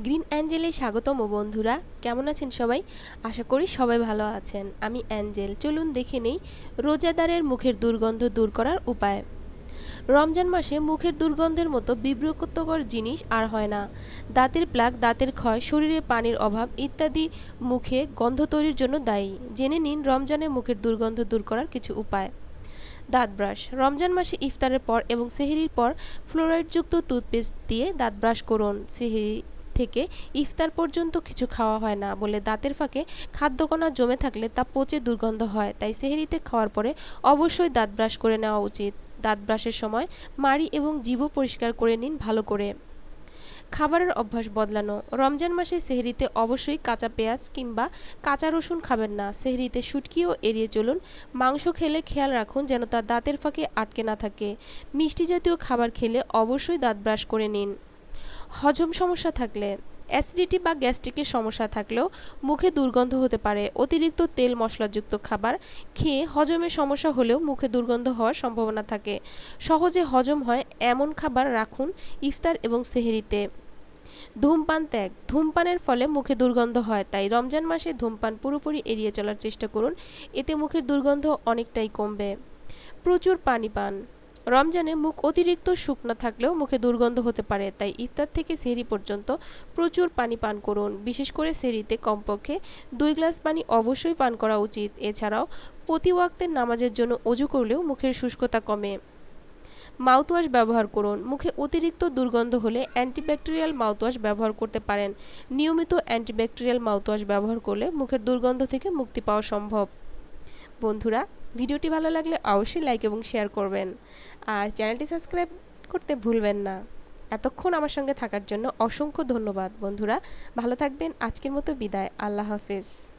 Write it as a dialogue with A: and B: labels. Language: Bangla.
A: গ্রিন অ্যাঞ্জেলে স্বাগতম বন্ধুরা। কেমন আছেন সবাই? আশা করি সবাই ভালো আছেন। আমি অ্যাঞ্জেল। চলুন দেখে নেই রোজাদারের মুখের দুর্গন্ধ দূর করার উপায়। রমজান মাসে মুখের দুর্গন্ধের মতো বিব্রতকর জিনিস আর হয় না। দাঁতের প্লাক, দাঁতের ক্ষয়, শরীরে পানির অভাব ইত্যাদি মুখে গন্ধ তৈরির জন্য দায়ী। জেনে নিন রমজানে মুখের দুর্গন্ধ দূর করার কিছু উপায়। দাঁত ব্রাশ। রমজান মাসে ইফতারের পর এবং সেহরির পর ফ্লোরাইডযুক্ত টুথপেস্ট দিয়ে দাঁত ব্রাশ করুন। সেহরি থেকে ইফতার পর্যন্ত কিছু খাওয়া হয় না বলে দাঁতের ফাঁকে খাদ্যকণা জমে থাকলে তা পচে দুর্গন্ধ হয়, তাই সেহরিতে খাওয়ার পরে অবশ্যই দাঁত ব্রাশ করে নেওয়া উচিত। দাঁত ব্রাশের সময় মাড়ি এবং জিভও পরিষ্কার করে নিন ভালো করে। খাবারের অভ্যাস বদলানো। রমজান মাসে সেহরিতে অবশ্যই কাঁচা পেঁয়াজ কিংবা কাঁচা রসুন খাবেন না। সেহরিতে শুটকিও এড়িয়ে চলুন। মাংস খেলে খেয়াল রাখুন যেন তা দাঁতের ফাঁকে আটকে না থাকে। মিষ্টি জাতীয় খাবার খেলে অবশ্যই দাঁত ব্রাশ করে নিন। হজম সমস্যা থাকলে অ্যাসিডিটি বা গ্যাস্ট্রিকের সমস্যা থাকলেও মুখে দুর্গন্ধ হতে পারে, অতিরিক্ত তেল মশলাযুক্ত খাবার খেয়ে হজমের সমস্যা হলেও মুখে দুর্গন্ধ হওয়ার সম্ভাবনা থাকে। সহজে হজম হয় এমন খাবার রাখুন ইফতার এবং সেহরিতে। ধূমপান ত্যাগ, ধূমপানের ফলে মুখে দুর্গন্ধ হয়, তাই রমজান মাসে ধূমপান পুরোপুরি এড়িয়ে চলার চেষ্টা করুন, এতে মুখের দুর্গন্ধ অনেকটাই কমবে। প্রচুর পানি পান। রমজানে মুখ অতিরিক্ত শুকনো থাকলেও মুখে দুর্গন্ধ হতে পারে, তাই ইফতার থেকে সেহরি পর্যন্ত প্রচুর পানি পান করুন। বিশেষ করে সেহরিতে কমপক্ষে দুই গ্লাস পানি অবশ্যই পান করা উচিত। এছাড়াও প্রতি ওয়াক্তের নামাজের জন্য অজু করলেও মুখের শুষ্কতা কমে। মাউথওয়াশ ব্যবহার করুন। মুখে অতিরিক্ত দুর্গন্ধ হলে অ্যান্টিব্যাকটেরিয়াল মাউথওয়াশ ব্যবহার করতে পারেন। নিয়মিত অ্যান্টিব্যাকটেরিয়াল মাউথওয়াশ ব্যবহার করলে মুখের দুর্গন্ধ থেকে মুক্তি পাওয়া সম্ভব। বন্ধুরা, ভিডিওটি ভালো লাগলে অবশ্যই লাইক এবং শেয়ার করবেন। আর চ্যানেলটি সাবস্ক্রাইব করতে ভুলবেন না। এতক্ষণ আমার সঙ্গে থাকার জন্য অসংখ্য ধন্যবাদ বন্ধুরা। ভালো থাকবেন, আজকের মতো বিদায়। আল্লাহ হাফেজ।